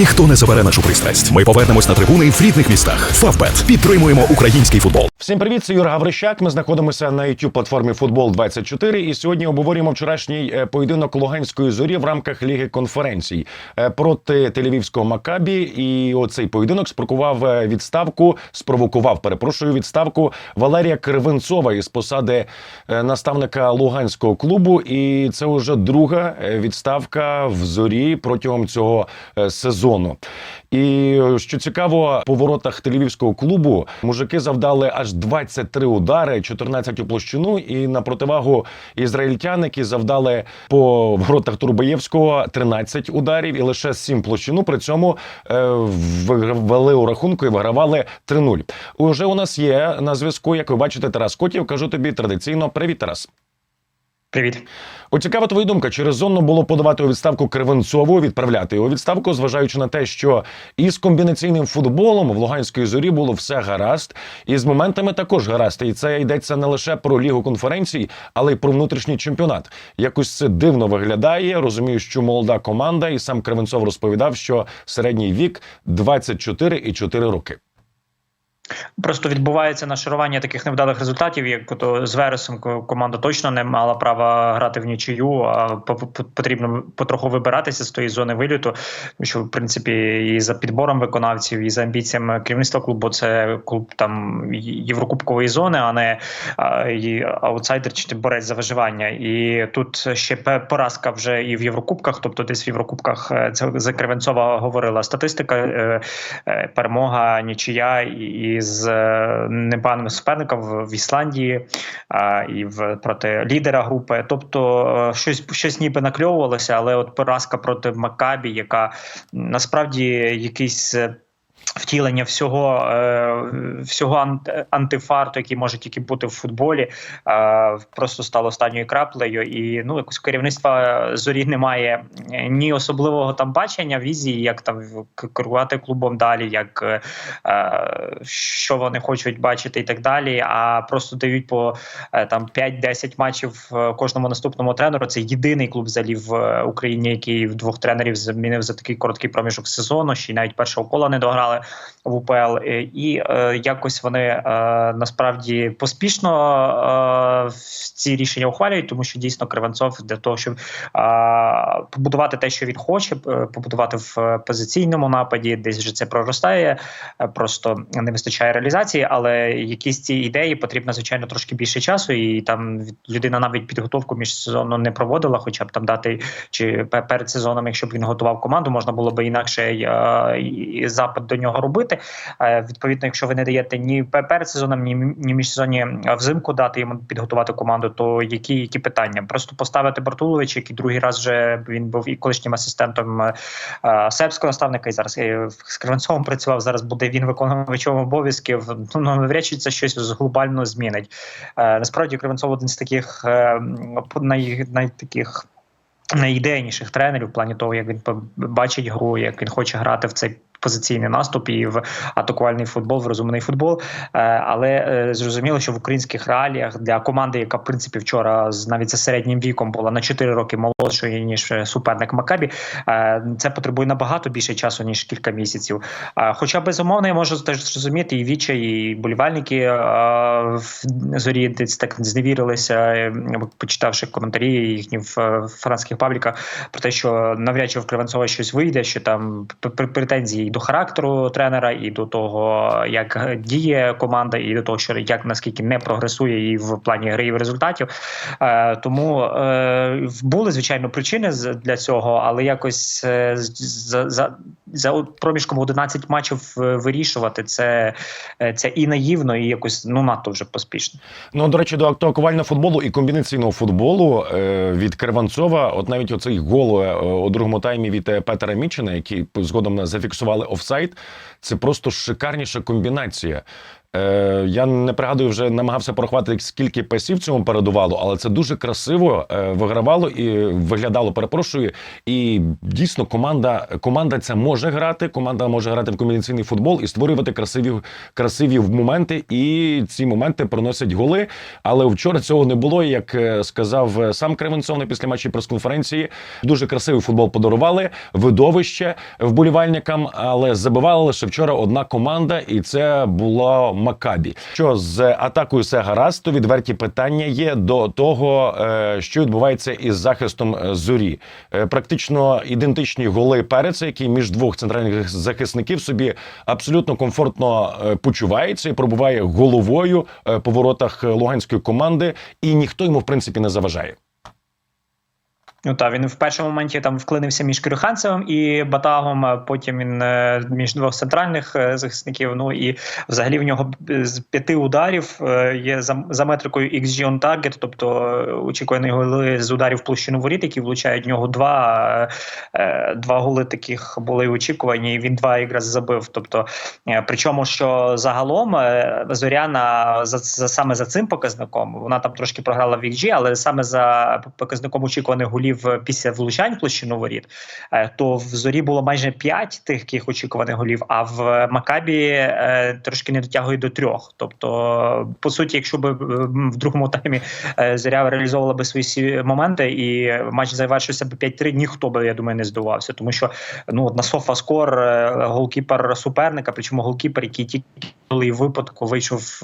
Ніхто не забере нашу пристрасть. Ми повернемось на трибуни в рідних містах. Фавбет підтримуємо український футбол. Всім привіт, це Юр Гаврищак. Ми знаходимося на youtube платформі Футбол 24 і сьогодні обговорюємо вчорашній е, поєдинок Луганської зорі в рамках Ліги конференцій е, проти Тель-Авівського Макабі. І оцей поєдинок спровокував е, відставку, спровокував, перепрошую, відставку Валерія Кривенцова із посади наставника Луганського клубу. І це вже друга відставка в зорі протягом цього е, сезону. І що цікаво, по воротах тель-авівського клубу мужики завдали аж 23 удари, 14 у площину. І на противагу ізраїльтян, які завдали по воротах Турбаєвського 13 ударів і лише 7 площину. При цьому е, ввели у рахунку і вигравали 3-0. Уже у нас є на зв'язку, як ви бачите, Тарас Котів. Кажу тобі традиційно привіт, Тарас. Привіт. От цікава твоя думка, чи резонно було подавати у відставку Кривенцову, відправляти його відставку, зважаючи на те, що із комбінаційним футболом в Луганській зорі було все гаразд, і з моментами також гаразд. І це йдеться не лише про лігу конференцій, але й про внутрішній чемпіонат. Якось це дивно виглядає. Розумію, що молода команда, і сам Кривенцов розповідав, що середній вік 24,4 роки. Просто відбувається нашарування таких невдалих результатів, як то з Вересом команда точно не мала права грати в нічию, а по- по- потрібно потроху вибиратися з тої зони виліту. Що, в принципі, і за підбором виконавців, і за амбіціями керівництва клубу це клуб там єврокубкової зони, а не аутсайдер чи борець за виживання. І тут ще поразка вже і в Єврокубках, тобто десь в Єврокубках е, це за Кривенцова говорила статистика. е, е, Перемога, нічия і, і з е, непоганим суперником в, Ісландії і в проти лідера групи. Тобто е, щось щось ніби накльовувалося, але от поразка проти Макабі, яка насправді якийсь. Втілення всього е, всього ант- антифарту, який може тільки бути в футболі, е, просто стало останньою краплею. І ну якось керівництва зорі немає е, ні особливого там бачення, візії, як там керувати клубом далі, як що вони хочуть бачити, і так далі. А просто дають по там 5-10 матчів кожному наступному тренеру. Це єдиний клуб взагалі в Україні, який двох тренерів замінив за такий короткий проміжок сезону. Ще й навіть першого кола не дограли в УПЛ. І е, якось вони е, насправді поспішно е, ці рішення ухвалюють, тому що дійсно Кривенцов для того, щоб побудувати те, що він хоче, побудувати в позиційному нападі, десь вже це проростає, просто не вистачає реалізації. Але якісь ці ідеї потрібно звичайно трошки більше часу, і там людина навіть підготовку між сезоном не проводила, хоча б там дати чи перед сезоном, якщо б він готував команду, можна було би інакше і запит до нього робити. Е, Відповідно, якщо ви не даєте ні пе- перед сезоном, ні, ні міжсезонні а взимку дати йому підготувати команду, то які, які питання? Просто поставити Бартулович, який другий раз вже він був і колишнім асистентом е, е, сербського наставника, і зараз е, з Кривенцовим працював. Зараз буде він виконувачем обов'язків. Ну навряд чи це щось глобально змінить. Е, Насправді Кривенцов один з таких е, най, най таких найідейніших тренерів в плані того, як він бачить гру, як він хоче грати в цей позиційний наступ і в атакувальний футбол, в розумний футбол. Е, Але е, зрозуміло, що в українських реаліях для команди, яка в принципі вчора навіть за середнім віком була на 4 роки молодшою ніж е, суперник Макабі, це потребує набагато більше часу ніж кілька місяців. Хоча безумовно я можу теж зрозуміти і Віча, і болівальники зорі так зневірилися, почитавши коментарі їхні в французьких пабліках про те, що навряд чи в Кривенцова щось вийде, що там претензії до характеру тренера, і до того, як діє команда, і до того, що як наскільки не прогресує і в плані гри і в результатів. Е, тому е, були звичайно причини для цього, але якось е, за, за, за проміжком 11 матчів вирішувати це, це і наївно, і якось ну надто вже поспішно. Ну, до речі, до атакувального футболу і комбінаційного футболу від Криванцова, от навіть оцей гол у другому таймі від Петера Мічина, який згодом нас зафіксували офсайд, це просто шикарніша комбінація. Е, я не пригадую, вже намагався порахувати, скільки пасів цьому передувало, але це дуже красиво е, вигравало і виглядало. Перепрошую. І дійсно команда, команда ця може грати. Команда може грати в комбінаційний футбол і створювати красиві, красиві моменти. І ці моменти приносять голи. Але вчора цього не було. Як е, сказав е, сам Кривенцов на після матчі прес-конференції, дуже красивий футбол подарували, видовище вболівальникам, але забивала лише вчора одна команда, і це було Макабі. Що з атакою все гаразд, то відверті питання є до того, е, що відбувається із захистом е, зорі. Е, Практично ідентичні голи Переца, який між двох центральних захисників собі абсолютно комфортно почувається і пробуває головою по воротах луганської команди, і ніхто йому в принципі не заважає. Ну так, він в першому моменті там вклинився між Крюханцевим і Батагом. а Потім він е, між двох центральних е, захисників. Ну і взагалі в нього з п'яти ударів е, є за, за метрикою XG on target, тобто очікувані голи з ударів площину воріт, які влучають в нього два. Два голи таких були очікувані. і Він два якраз забив. Тобто, причому що загалом Зоряна за, за саме за цим показником вона там трошки програла в XG, але саме за показником очікуваних голів після влучань площину воріт, е, то в зорі було майже 5 таких очікуваних голів, а в Макабі е, трошки не дотягує до трьох. Тобто, по суті, якщо б е, в другому таймі зоря реалізовувала би свої моменти, і матч завершився б 5-3, ніхто би, я думаю, не здивувався, тому що ну на софа-скор е, голкіпер суперника, причому голкіпер, який тільки коли випадку вийшов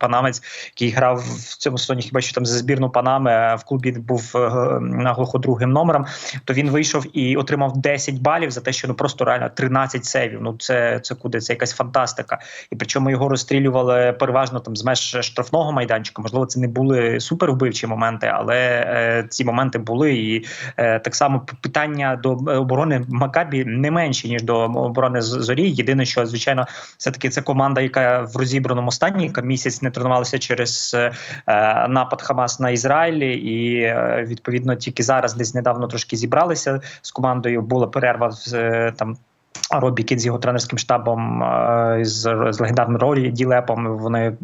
панамець, який грав в цьому сезоні, хіба що там за збірну Панами в клубі був е, наглухо другим номером. То він вийшов і отримав 10 балів за те, що ну просто реально 13 сейвів. Ну це це куди це якась фантастика. І причому його розстрілювали переважно там з меж штрафного майданчика. Можливо, це не були супервбивчі моменти, але е, ці моменти були. І е, так само питання до оборони Макабі не менші ніж до оборони зорі. Єдине, що звичайно, все таки це команда, яка в розібраному стані, яка місяць не тренувалася через е, напад Хамас на Ізраїль, і е, відповідно тільки зараз, десь недавно трошки зібралися з командою. Була перерва е, там. Робі Кіт з його тренерським штабом е, з, з легендарним Ролі Ділепом вони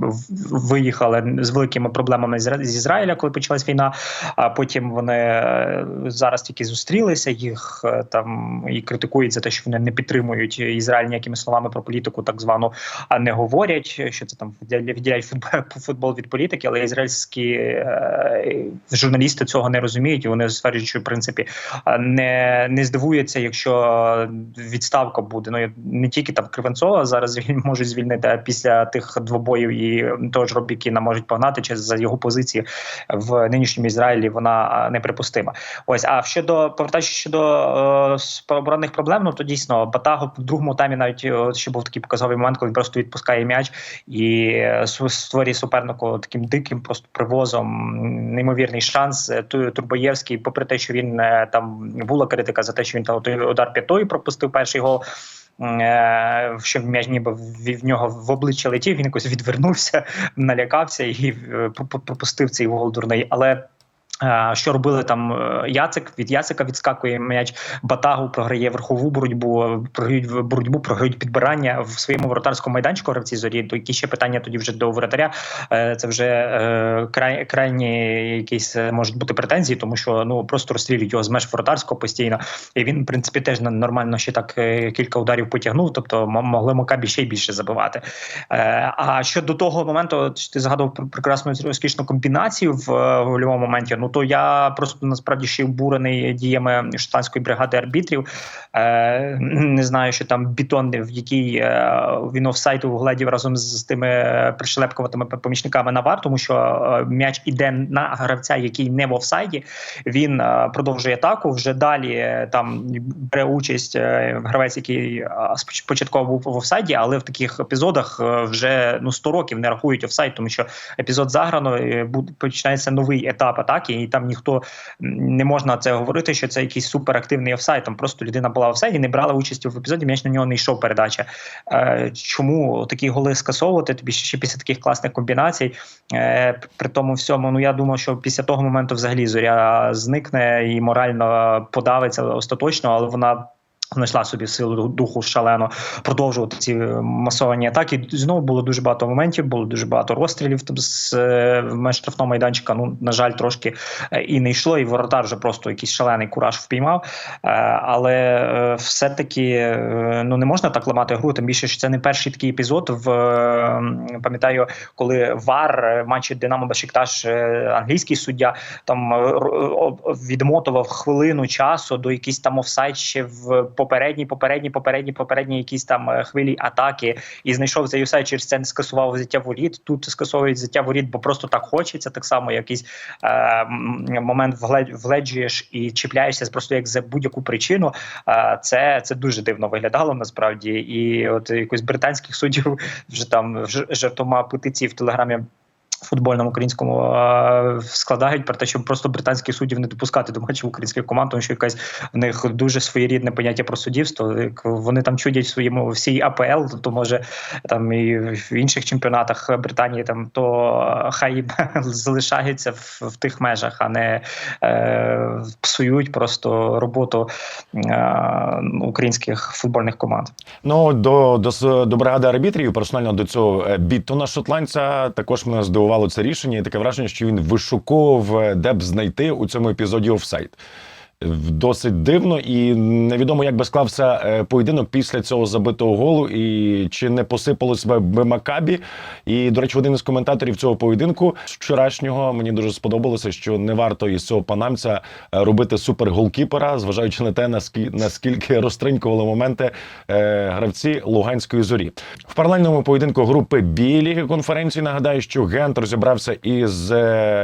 виїхали з великими проблемами з, Ізраїля, коли почалась війна. А потім вони е, зараз тільки зустрілися. Їх е, там і критикують за те, що вони не підтримують Ізраїль ніякими словами про політику, так звану, а не говорять, що це там відділя- відділяють футбол, від політики, але ізраїльські журналісти цього не розуміють. Вони стверджують, що в принципі не, не здивується, якщо відставка буде. Ну не тільки там Кривенцова зараз він можуть звільнити а після тих двобоїв і того ж Робікіна можуть погнати через за його позиції в нинішньому Ізраїлі. Вона неприпустима. Ось а щодо повертаючись щодо е, оборонних проблем, ну то дійсно Батаго в другому таймі навіть е, ще був такий показовий момент, коли він просто відпускає м'яч і е, створює супернику таким диким просто привозом неймовірний шанс. Е, Ту- Турбоєвський, попри те, що він там була критика за те, що він там той удар п'ятою пропустив перший гол. Е, Що м'яч ніби в нього в обличчя летів, він якось відвернувся, налякався і е, пропустив цей гол дурний. Але що робили там е, Яцик? Від Яцика відскакує м'яч, Батагу програє верхову боротьбу, е, програють боротьбу, програють підбирання в своєму воротарському майданчику гравці зорі. То які ще питання тоді вже до воротаря? Е, Це вже е, край, крайні якісь е, можуть бути претензії, тому що ну просто розстрілюють його з меж воротарського постійно. І він, в принципі, теж нормально ще так е, кілька ударів потягнув, тобто могли Макабі ще більше забивати. Е, А щодо того моменту, ти згадував прекрасну розкішну комбінацію в е, гольовому моменті. Ну то я просто насправді ще обурений діями шотландської бригади арбітрів. Е, Не знаю, що там бітон, в який е, він офсайду угледів разом з тими пришелепкуватими помічниками на вар, тому що е, м'яч іде на гравця, який не в офсайді. Він е, продовжує атаку. Вже далі там бере участь гравець, який початково був в офсайді, але в таких епізодах вже ну 100 років не рахують офсайд, тому що епізод заграно починається новий етап атаки, і там ніхто не можна це говорити, що це якийсь суперактивний офсайд. Там просто людина була в офсайді, не брала участі в епізоді, м'яч на нього не йшов передача. Е, Чому такі голи скасовувати? Тобі ще після таких класних комбінацій. Е, При тому всьому, ну я думаю, що після того моменту взагалі зоря зникне і морально подавиться остаточно, але вона. Знайшла собі силу духу шалено продовжувати ці масовані атаки. Знову було дуже багато моментів, було дуже багато розстрілів там з е, штрафного майданчика. Ну на жаль, трошки е, і не йшло. І воротар вже просто якийсь шалений кураж впіймав. Е, але е, все-таки е, ну не можна так ламати гру. Тим більше що це не перший такий епізод. В е, пам'ятаю, коли вар е, матчі Динамо Башикташ е, англійський суддя там е, відмотував хвилину часу до якийсь там офсайд ще в попередній, попередній, попередній, попередній якісь там е, хвилі атаки і знайшов цей офсайд через це не скасував взяття воріт. Тут скасовують взяття воріт, бо просто так хочеться. Так само якийсь е, момент вледжуєш і чіпляєшся просто як за будь-яку причину. Е, це, це дуже дивно виглядало насправді. І от якось британських суддів вже там жартома петиції в телеграмі. Футбольному українському складають про те, щоб просто британських суддів не допускати до матчів українських команд, тому що якась в них дуже своєрідне поняття про суддівство. Вони там чудять в своєму всій АПЛ, то може там і в інших чемпіонатах Британії там то хай залишаються в, в тих межах, а не е, псують просто роботу е, українських футбольних команд. Ну до, до, до бригади арбітрів, персонально до цього е, Біттона шотландця, також мене здивувало це рішення, і таке враження, що він вишуковував, де б знайти у цьому епізоді офсайд. Досить дивно, і невідомо, як би склався е, поєдинок після цього забитого голу, і чи не посипалось би би Макабі. І, до речі, один із коментаторів цього поєдинку вчорашнього мені дуже сподобалося, що не варто із цього панамця е, робити суперголкіпера, зважаючи на те, наскільки, розтринькували моменти е, гравці Луганської зорі. В паралельному поєдинку групи Бі Ліги конференції нагадаю, що Гент розібрався із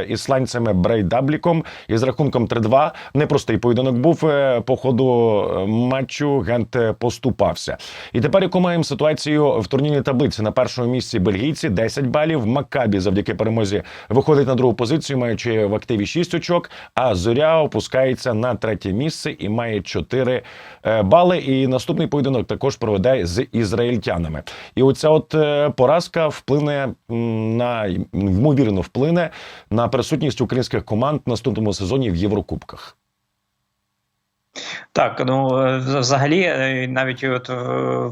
ісландцями Брейдабліком із рахунком 3-2. Непростий поєдинок був е, по ходу е, матчу. Гент е, поступався. І тепер яку маємо ситуацію в турнірній таблиці на першому місці бельгійці 10 балів. Макабі завдяки перемозі виходить на другу позицію, маючи в активі 6 очок. А зоря опускається на третє місце і має 4 е, бали. І наступний поєдинок також проведе з ізраїльтянами. І оця от поразка вплине на ймовірно вплине на присутність українських команд в наступному сезоні в Єврокубках. Так, ну е, взагалі, е, навіть от е,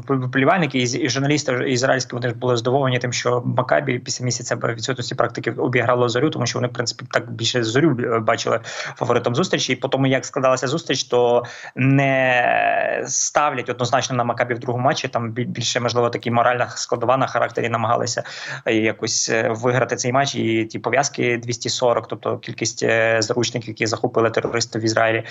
вболівальники і журналісти ізраїльські вони ж були здивовані тим, що Макабі після місяця відсутності практики обіграло зорю, тому що вони, в принципі, так більше зорю бачили фаворитом зустрічі. І по тому, як складалася зустріч, то не ставлять однозначно на Макабі в другому матчі. Там більше можливо такі моральна складова на характері намагалися якось виграти цей матч. І ті пов'язки 240, тобто кількість заручників, які захопили терористи в Ізраїлі.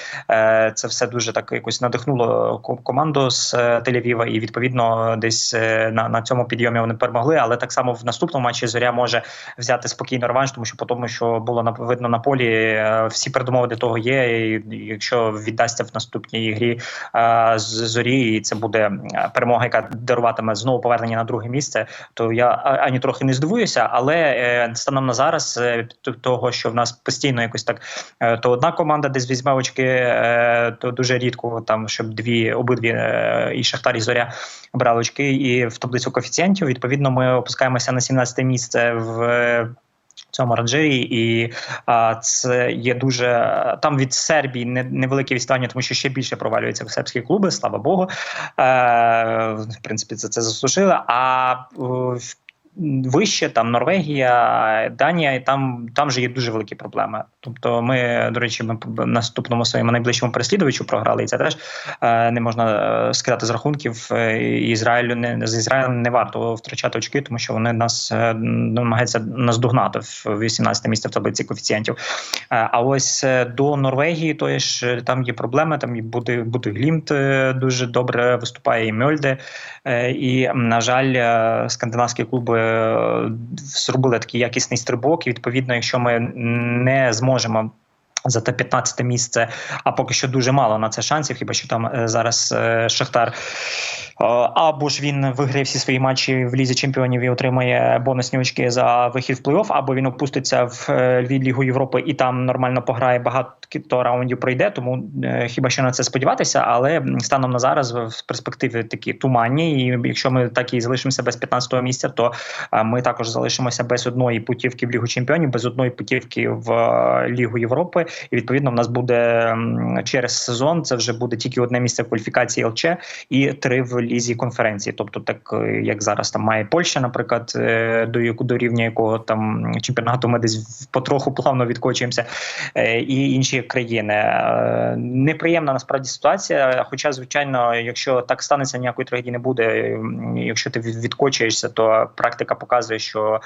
Це все дуже так якось надихнуло команду з е, Тель-Авіва, і відповідно десь е, на, на цьому підйомі вони перемогли. Але так само в наступному матчі зоря може взяти спокійно реванш, тому що по тому, що було на видно на полі, е, всі передумови для того є. І якщо віддасться в наступній грі е, з зорі, і це буде е, перемога, яка даруватиме знову повернення на друге місце, то я ані трохи не здивуюся. Але е, станом на зараз, е, того, що в нас постійно якось так, е, то одна команда десь візьме очки, е, дуже рідко там, щоб дві обидві е, і Шахтар, і Зоря брали очки, і в таблицю коефіцієнтів. Відповідно, ми опускаємося на 17 місце в. е, Цьому ранжирі, і а, це є дуже там від Сербії не, невелике відставання, тому що ще більше провалюються в сербські клуби, слава Богу. Е, в принципі, це це заслужили. А е, вище там Норвегія, Данія, і там там же є дуже великі проблеми. Тобто, ми, до речі, ми наступному своєму найближчому переслідувачу програли, і це теж е, не можна е, скидати з рахунків. Е, Ізраїлю не з Ізраїлем не варто втрачати очки, тому що вони нас е, намагаються наздогнати в 18 місце в таблиці коефіцієнтів. Е, А ось е, до Норвегії, то ж там є проблеми. Там буде буде Глімт дуже добре виступає, і Мьольде. І на жаль, скандинавські клуби зробили такий якісний стрибок. І відповідно, якщо ми не зможемо. За те 15 місце, а поки що дуже мало на це шансів. Хіба що там е, зараз е, Шахтар е, або ж він виграє всі свої матчі в лізі чемпіонів і отримає бонусні очки за вихід в плей-офф, або він опуститься в Лігу Європи і там нормально пограє багато раундів пройде. Тому хіба що на це сподіватися, але станом на зараз в перспективі такі туманні. І якщо ми так і залишимося без 15-го місця, то ми також залишимося без одної путівки в Лігу Чемпіонів, без одної путівки в Лігу Європи. І відповідно в нас буде через сезон. Це вже буде тільки одне місце в кваліфікації ЛЧ і три в лізі конференції. Тобто, так е, як зараз там має Польща, наприклад, е, до яку до рівня якого там чемпіонату ми десь потроху плавно відкочуємося, е, і інші країни. Неприємна насправді ситуація. Хоча, звичайно, якщо так станеться, ніякої трагедії не буде. Якщо ти відкочуєшся, то практика показує, що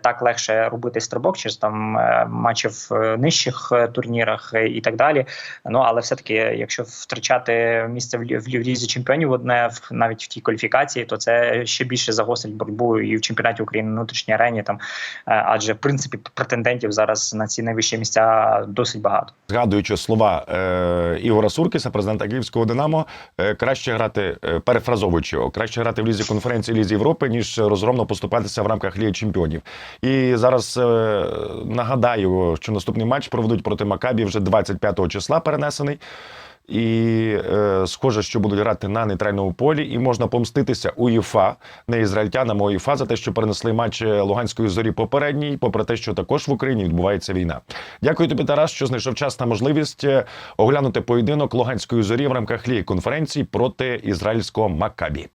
так легше робити стрибок через там матчі в е, нижчих е, турнірах е, і так далі. Ну але все-таки, якщо втрачати місце в, лі- в лі- в лізі чемпіонів, одне навіть в тій кваліфікації, то це ще більше загострить боротьбу і в чемпіонаті України на внутрішній арені. Там е, адже в принципі претендентів зараз на ці найвищі місця досить багато. Згадуючи слова е, Ігора Суркіса, президента Київського Динамо, е, краще грати, е, перефразовуючи його, краще грати в лізі конференції Лізі Європи, ніж розгромно поступатися в рамках Ліги Чемпіонів. І зараз е, нагадаю, що наступний матч проведуть проти Макабі вже 25 числа перенесений. І е, схоже, що будуть грати на нейтральному полі, і можна помститися УЄФА, не ізраїльтянам, а УЄФА за те, що перенесли матч Луганської зорі попередній, попри те, що також в Україні відбувається війна. Дякую тобі, Тарас, що знайшов час та можливість е, оглянути поєдинок Луганської зорі в рамках ліги конференції проти ізраїльського Маккабі.